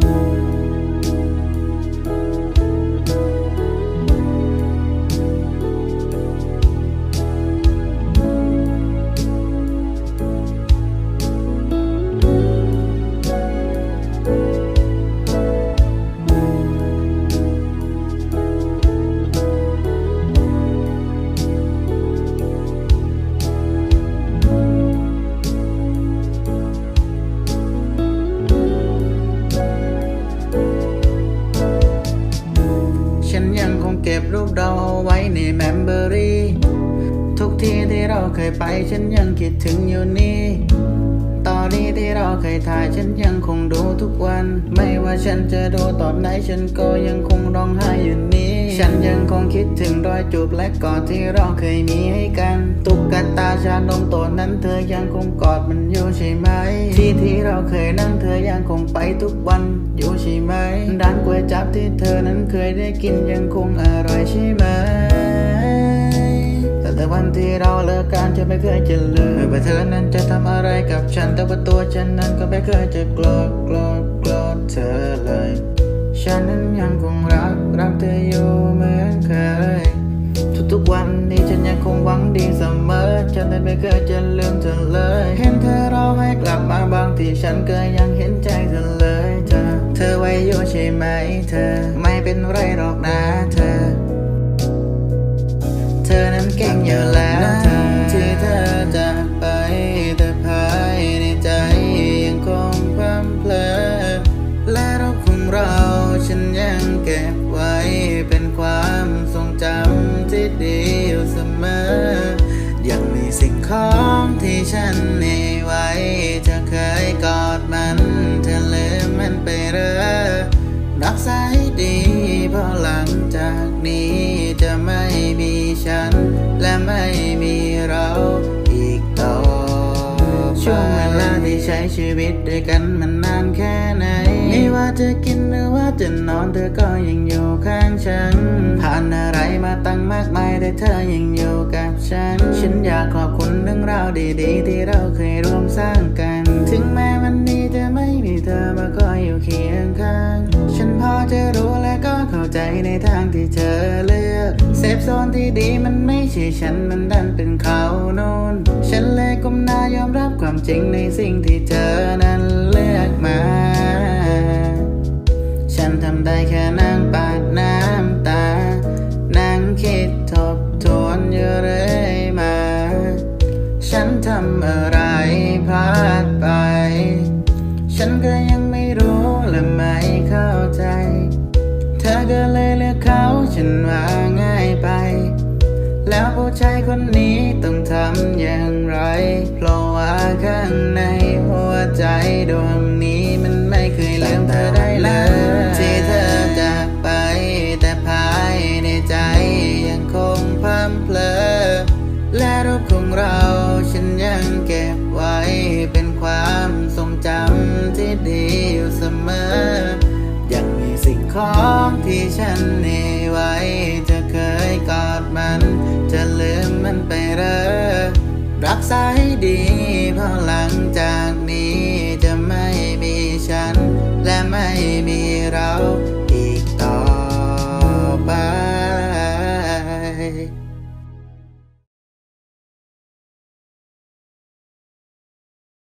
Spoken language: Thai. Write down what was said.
ฉั นแมมเบอรี่ทุกที่ที่เราเคยไปฉันยังคิดถึงอยู่นี่ตอนนี้ที่เราเคยถ่ายฉันยังคงดูทุกวัน ไม่ว่าฉันจะดูตอนไหนฉันก็ยังคงร้องไห้อยู่นี่ฉันยังคงคิดถึงรอยจูบและกอดที่เราเคยมีให้กัน ตุกกตาชานมตัวนั้นเธอยังคงกอดมันอยู่ใช่ไหม ที่ที่เราเคยนั่งเธอยังคงไปทุกวันอยู่ใช่ไหมร้านก๋วยจับที่เธอนั้นเคยได้กินยังคงอร่อยใช่ไหม วันที่เราเลิกกันจะไม่เคยจะลืมไม่ว่าเธอนั้นจะทำอะไรกับฉัน แต่ว่าตัวฉันนั้นก็ไม่เคยจะโกรธโกรธโกรธเธอเลย ฉันนั้นยังคงรักรักเธออยู่เหมือนเคย ทุกๆวันนี้ฉันยังคงหวังดีเสมอ ฉันนั้นไม่เคยจะลืมเธอเลย เห็นเธอเราให้กลับมาบางทีฉันก็ยัง ฉันมีไว้จะเคยกอดมันเธอลืมมันไปเรอรักษาให้ดีเพราะหลังจากนี้จะไม่มีฉันและไม่มีเรา ชีวิตด้วยกันมันนานแค่ไหน ไม่ว่าจะกินหรือว่าจะนอนเธอก็ยังอยู่ข้างฉัน ผ่านอะไรมาตั้งมากมายแต่เธอยังอยู่กับฉัน ฉันอยากขอบคุณเรื่องราวดีๆ ที่เราเคยร่วมสร้างกัน ถึงแม้วันนี้จะไม่มีเธอมาคอยอยู่เคียงข้าง ฉันพอจะรู้และก็เข้าใจในทางที่เธอเลือกเซฟโซนที่ดีมัน ใช่ฉันมันดันเป็นเขาโน่นฉันเลยก้มหน้ายอมรับความจริงในสิ่งที่เธอนั้นเลือกมา ฉันทำได้แค่นั่งปาดน้ำตา นั่งคิดทบทวนอยู่เรื่อยมา ฉันทำอะไรพลาดไป ฉันก็ แล้วผู้ชายคนนี้ต้องทำอย่างไร เพราะว่าข้างในหัวใจดวงนี้มันไม่เคยลืมเธอได้เลยที่เธอจากไป แต่ภายในใจยังคงพร่ำเพลอ และรูปของเราฉันยังเก็บไว้เป็นความทรงจำที่ดีอยู่เสมอ ยังมีสิ่งของที่ฉันนี่